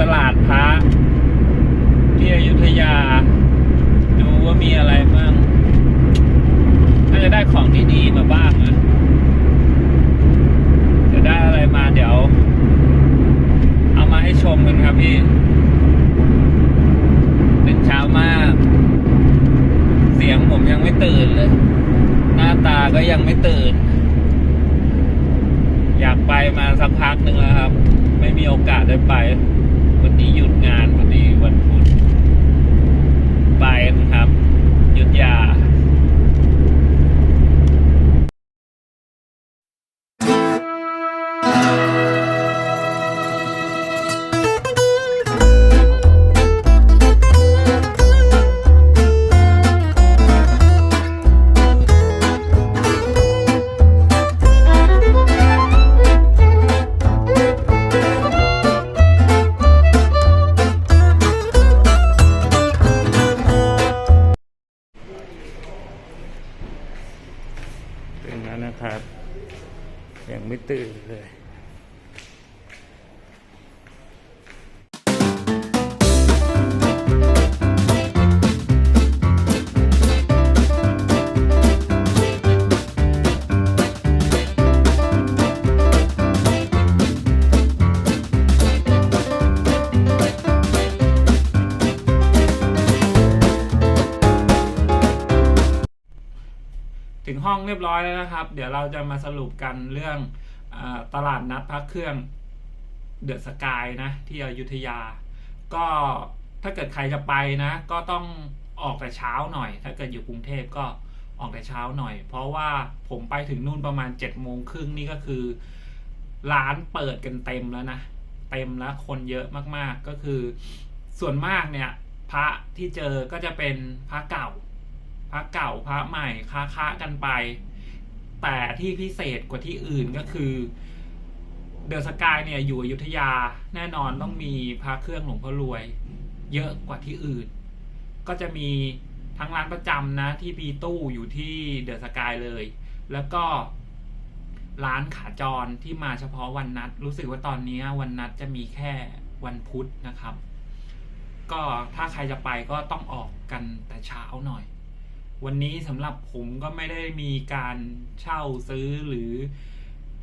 ตลาดพระที่อยุธยา ดูว่ามีอะไรบ้างน่าจะได้ของที่ดีมาบ้างนะจะได้อะไรมาเดี๋ยว เอามาให้ชมกันครับพี่ เป็นเช้ามาก เสียงผมยังไม่ตื่นเลย หน้าตาก็ยังไม่ตื่น อยากไปมาสักพักหนึ่งแล้วครับ ไม่มีโอกาสได้ไปา นะครับ ยังไม่ตื่นเลย ถึงห้องเรียบร้อยแล้วนะครับ เดี๋ยวเราจะมาสรุปกันเรื่องอตลาดนัดพักเครื่องเดอะสกายนะที่อยุธยา ก็ถ้าเกิดใครจะไปนะ ก็ต้องออกแต่เช้าหน่อย ถ้าเกิดอยู่กรุงเทพก็ออกแต่เช้าหน่อย เพราะว่าผมไปถึงนู่นประมาณเจ็ดโมงครึ่งนี่ก็คือ ร้านเปิดกันเต็มแล้วนะ เต็มแล้วคนเยอะมากๆก็คือ ส่วนมากเนี่ย พระที่เจอก็จะเป็นพระเก่า พระเก่าพระใหม่ค้าค้ากันไป แต่ที่พิเศษกว่าที่อื่นก็คือเดอะสกายเนี่ยอยู่อยุธยาแน่นอนต้องมีพระเครื่องหลวงพ่อรวย เยอะกว่าที่อื่น ก็จะมีทั้งร้านประจำนะที่มีตู้อยู่ที่เดอะสกายเลย แล้วก็ร้านขาจรที่มาเฉพาะวันนัด รู้สึกว่าตอนนี้วันนัดจะมีแค่วันพุธนะครับ ก็ถ้าใครจะไปก็ต้องออกกันแต่เช้าหน่อย วันนี้สำหรับผมก็ไม่ได้มีการเช่าซื้อหรือ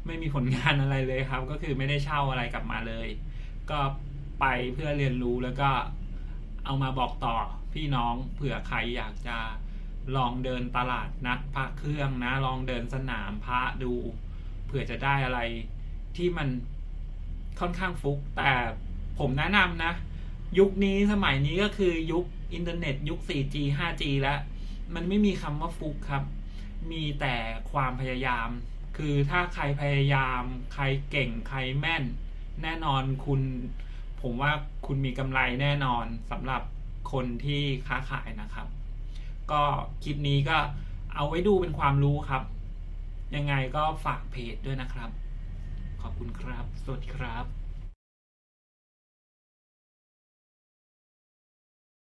ไม่มีผลงานอะไรเลยครับ ก็คือไม่ได้เช่าอะไรกลับมาเลย ก็ไปเพื่อเรียนรู้แล้วก็เอามาบอกต่อพี่น้องเผื่อใครอยากจะลองเดินตลาดนัดพระเครื่องนะ ลองเดินสนามพระดู เผื่อจะได้อะไรที่มันค่อนข้างฟุก แต่ผมแนะนำนะ ยุคนี้สมัยนี้ก็คือยุคอินเทอร์เน็ต ยุค 4G 5G แล้ว มันไม่มีคำว่าฟุกครับ มีแต่ความพยายาม คือถ้าใครพยายาม ใครเก่งใครแม่น แน่นอนคุณ ผมว่าคุณมีกำไรแน่นอนสำหรับคนที่ค้าขายนะครับ ก็คลิปนี้ก็เอาไว้ดูเป็นความรู้ครับ ยังไงก็ฝากเพจด้วยนะครับ ขอบคุณครับ สวัสดีครับ